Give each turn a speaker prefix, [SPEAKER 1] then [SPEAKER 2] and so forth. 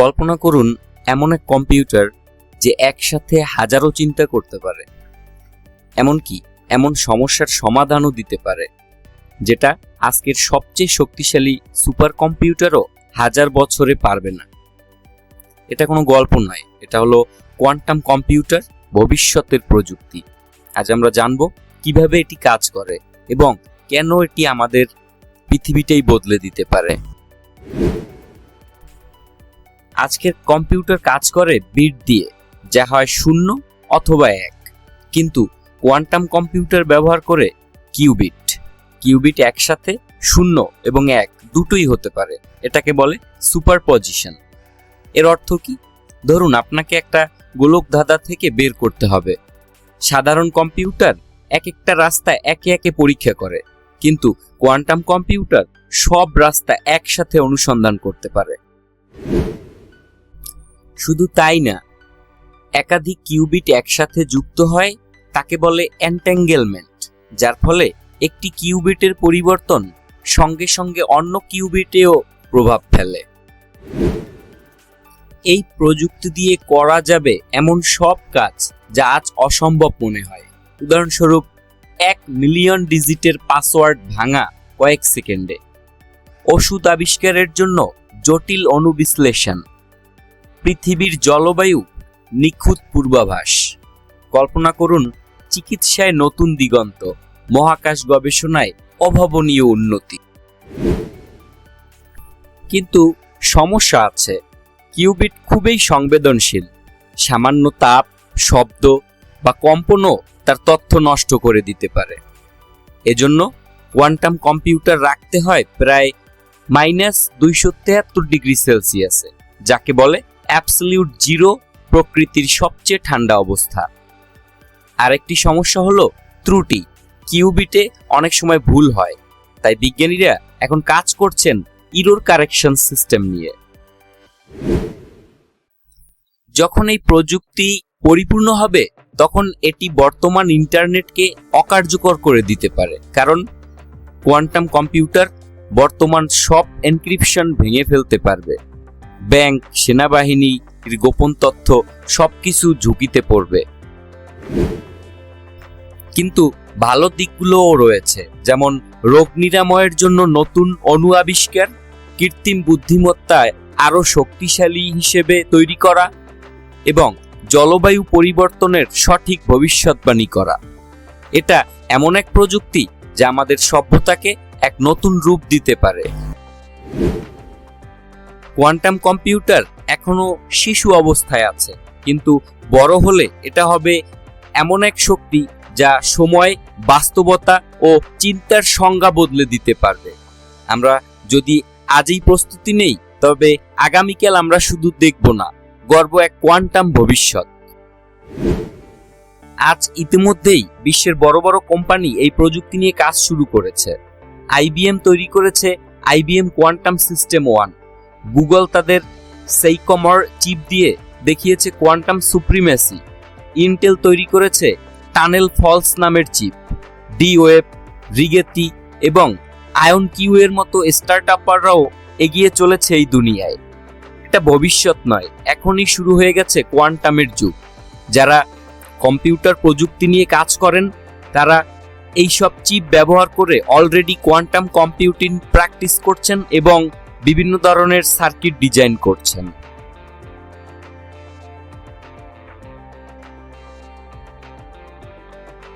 [SPEAKER 1] কল্পনা করুন, এমন এক কম্পিউটার যে একসাথে হাজারো চিন্তা করতে পারে। এমনকি এমন সমস্যার সমাধানও দিতে পারে, যেটা আজকের সবচেয়ে শক্তিশালী সুপার কম্পিউটারও হাজার বছরে পারবে না। এটা কোনো গল্প নয়, এটা হলো কোয়ান্টাম কম্পিউটার ভবিষ্যতের প্রযুক্তি। আজ আমরা জানব কীভাবে এটি কাজ করে এবং কেন এটি আমাদের পৃথিবীটাই বদলে দিতে পারে। আজকের কম্পিউটার কাজ করে বিট দিয়ে, যা হয় শূন্য অথবা এক। কিন্তু কোয়ান্টাম কম্পিউটার ব্যবহার করে কিউবিট। কিউবিট একসাথে শূন্য এবং এক দুটোই হতে পারে, এটাকে বলে সুপার পজিশন এর অর্থ কি? ধরুন আপনাকে একটা গোলক ধাঁধা থেকে বের করতে হবে। সাধারণ কম্পিউটার এক একটা রাস্তা একে একে পরীক্ষা করে, কিন্তু কোয়ান্টাম কম্পিউটার সব রাস্তা একসাথে অনুসন্ধান করতে পারে। শুধু তাই না, একাধিক কিউবিট একসাথে যুক্ত হয়, তাকে বলে অ্যান্ট্যাঙ্গেলমেন্ট যার ফলে একটি কিউবিটের পরিবর্তন সঙ্গে সঙ্গে অন্য কিউবিটেও প্রভাব ফেলে। এই প্রযুক্তি দিয়ে করা যাবে এমন সব কাজ যা আজ অসম্ভব মনে হয়। উদাহরণস্বরূপ, এক মিলিয়ন ডিজিটের পাসওয়ার্ড ভাঙা কয়েক সেকেন্ডে। ওষুধ আবিষ্কারের জন্য জটিল অনুবিশ্লেষণ। পৃথিবীর জলবায়ু নিখুঁত পূর্বাভাস। কল্পনা করুন, চিকিৎসায় নতুন দিগন্ত, মহাকাশ গবেষণায় অভাবনীয় উন্নতি। কিন্তু সমস্যা আছে। কিউবিট খুবই সংবেদনশীল। সামান্য তাপ, শব্দ বা কম্পনও তার তথ্য নষ্ট করে দিতে পারে। এজন্য কোয়ান্টাম কম্পিউটার রাখতে হয় প্রায় মাইনাস দুইশো তেহাত্তর ডিগ্রি সেলসিয়াসে, যাকে বলে অ্যাবসলিউট জিরো প্রকৃতির সবচেয়ে ঠান্ডা অবস্থা। আরেকটি সমস্যা হলো ত্রুটি। কিউবিটে অনেক সময় ভুল হয়। তাই বিজ্ঞানীরা এখন কাজ করছেন ইরোর কারেকশন সিস্টেম নিয়ে। যখন এই প্রযুক্তি পরিপূর্ণ হবে, তখন এটি বর্তমান ইন্টারনেটকে অকার্যকর করে দিতে পারে। কারণ কোয়ান্টাম কম্পিউটার বর্তমান সব এনক্রিপশন ভেঙে ফেলতে পারবে। ব্যাংক সেনাবাহিনীর গোপন তথ্য সবকিছু ঝুঁকিতে পড়বে। কিন্তু ভালো দিকগুলোও রয়েছে, যেমন রোগ নিরাময়ের জন্য নতুন অণু আবিষ্কার, কৃত্রিম বুদ্ধিমত্তায় আরও শক্তিশালী হিসেবে তৈরি করা, এবং জলবায়ু পরিবর্তনের সঠিক ভবিষ্যৎবাণী করা। এটা এমন এক প্রযুক্তি যা আমাদের সভ্যতাকে এক নতুন রূপ দিতে পারে। কোয়ান্টাম কম্পিউটার এখনও শিশু অবস্থায় আছে। কিন্তু বড় হলে এটা হবে এমন এক শক্তি যা সময়, বাস্তবতা ও চিন্তার সংজ্ঞা বদলে দিতে পারবে। আমরা যদি আজই প্রস্তুতি নেই, তবে আগামীকাল আমরা শুধু দেখব না, গর্ব এক কোয়ান্টাম ভবিষ্যৎ। আজ ইতিমধ্যেই বিশ্বের বড় বড় কোম্পানি এই প্রযুক্তি নিয়ে কাজ শুরু করেছে। আইবিএম তৈরি করেছে IBM quantum system one. Google তাদের সেইকমর চিপ দিয়ে দেখিয়েছে কোয়ান্টাম সুপ্রিমেসি। ইন্টেল তৈরি করেছে টানেল ফলস নামের চিপ, ডি ওয়েব, রিগেতি এবং আয়ন কিউ এর মতো স্টার্ট আপাররাও এগিয়ে চলেছে এই দুনিয়ায়। এটা ভবিষ্যৎ নয়, এখনই শুরু হয়ে গেছে কোয়ান্টামের যুগ। যারা কম্পিউটার প্রযুক্তি নিয়ে কাজ করেন, তারা এই সব চিপ ব্যবহার করে অলরেডি কোয়ান্টাম কম্পিউটিং প্র্যাকটিস করছেন এবং বিভিন্ন ধরনের সার্কিট ডিজাইন করছেন।